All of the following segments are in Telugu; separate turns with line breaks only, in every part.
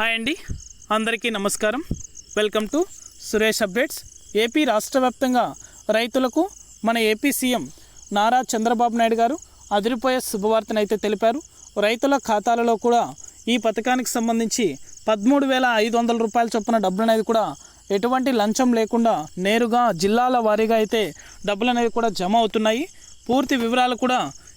హాయ్ అండి. అందరికీ నమస్కారం. Welcome to Suresh updates. AP రాష్ట్ర వ్యాప్తంగా రైతులకు మన ఏపీ సీఎం నారా చంద్రబాబు నాయుడు గారు అదిరిపోయే శుభవార్తను అయితే తెలిపారు. రైతుల ఖాతాలలో కూడా ఈ పథకానికి సంబంధించి పదమూడు వేల ఐదు వందల రూపాయల చొప్పున డబ్బులు అనేది కూడా ఎటువంటి లంచం లేకుండా నేరుగా జిల్లాల వారీగా అయితే డబ్బులు అనేవి కూడా జమ అవుతున్నాయి. పూర్తి వివరాలు కూడా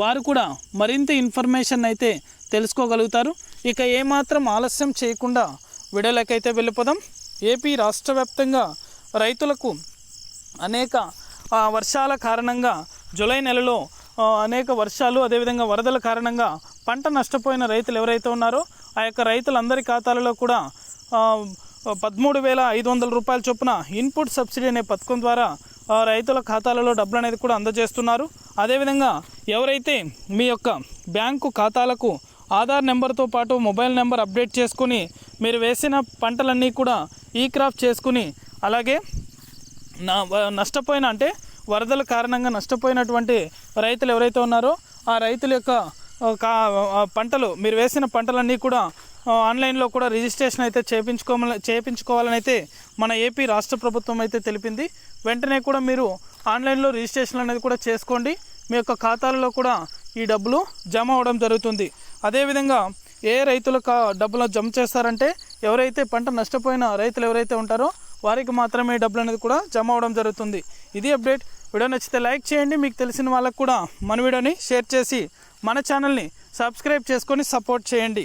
వారు కూడా మరింత ఇన్ఫర్మేషన్ అయితే తెలుసుకోగలుగుతారు. ఇక ఏమాత్రం ఆలస్యం చేయకుండా విడలకైతే వెళ్ళిపోదాం. ఏపీ రాష్ట్ర వ్యాప్తంగా రైతులకు అనేక వర్షాల కారణంగా జూలై నెలలో అనేక వర్షాలు అదేవిధంగా వరదల కారణంగా పంట నష్టపోయిన రైతులు ఎవరైతే ఉన్నారో ఆ యొక్క రైతులందరి ఖాతాలలో కూడా పదమూడు వేల ఐదు వందల రూపాయల చొప్పున ఇన్పుట్ సబ్సిడీ అనే పథకం ద్వారా రైతుల ఖాతాలలో డబ్బులు అనేది కూడా అందజేస్తున్నారు. అదేవిధంగా ఎవరైతే మీ యొక్క బ్యాంకు ఖాతాలకు ఆధార్ నెంబర్తో పాటు మొబైల్ నెంబర్ అప్డేట్ చేసుకుని మీరు వేసిన పంటలన్నీ కూడా ఈ క్రాప్ చేసుకుని అలాగే నా నష్టపోయిన అంటే వరదల కారణంగా నష్టపోయినటువంటి రైతులు ఎవరైతే ఉన్నారో ఆ రైతుల యొక్క కా పంటలు మీరు వేసిన పంటలన్నీ కూడా ఆన్లైన్లో కూడా రిజిస్ట్రేషన్ అయితే చేయించుకోమని చేయించుకోవాలని అయితే మన ఏపీ రాష్ట్ర ప్రభుత్వం అయితే తెలిపింది. వెంటనే కూడా మీరు ఆన్లైన్లో రిజిస్ట్రేషన్ అనేది కూడా చేసుకోండి. మీ యొక్క ఖాతాలలో కూడా ఈ డబ్బులు జమ అవడం జరుగుతుంది. అదేవిధంగా ఏ రైతుల కా డబ్బులు జమ చేస్తారంటే ఎవరైతే పంట నష్టపోయిన రైతులు ఎవరైతే ఉంటారో వారికి మాత్రమే డబ్బులు అనేది కూడా జమ అవడం జరుగుతుంది. ఇది అప్డేట్. వీడియో నచ్చితే లైక్ చేయండి. మీకు తెలిసిన వాళ్ళకు కూడా మన వీడియోని షేర్ చేసి మన ఛానల్ని సబ్స్క్రైబ్ చేసుకొని సపోర్ట్ చేయండి.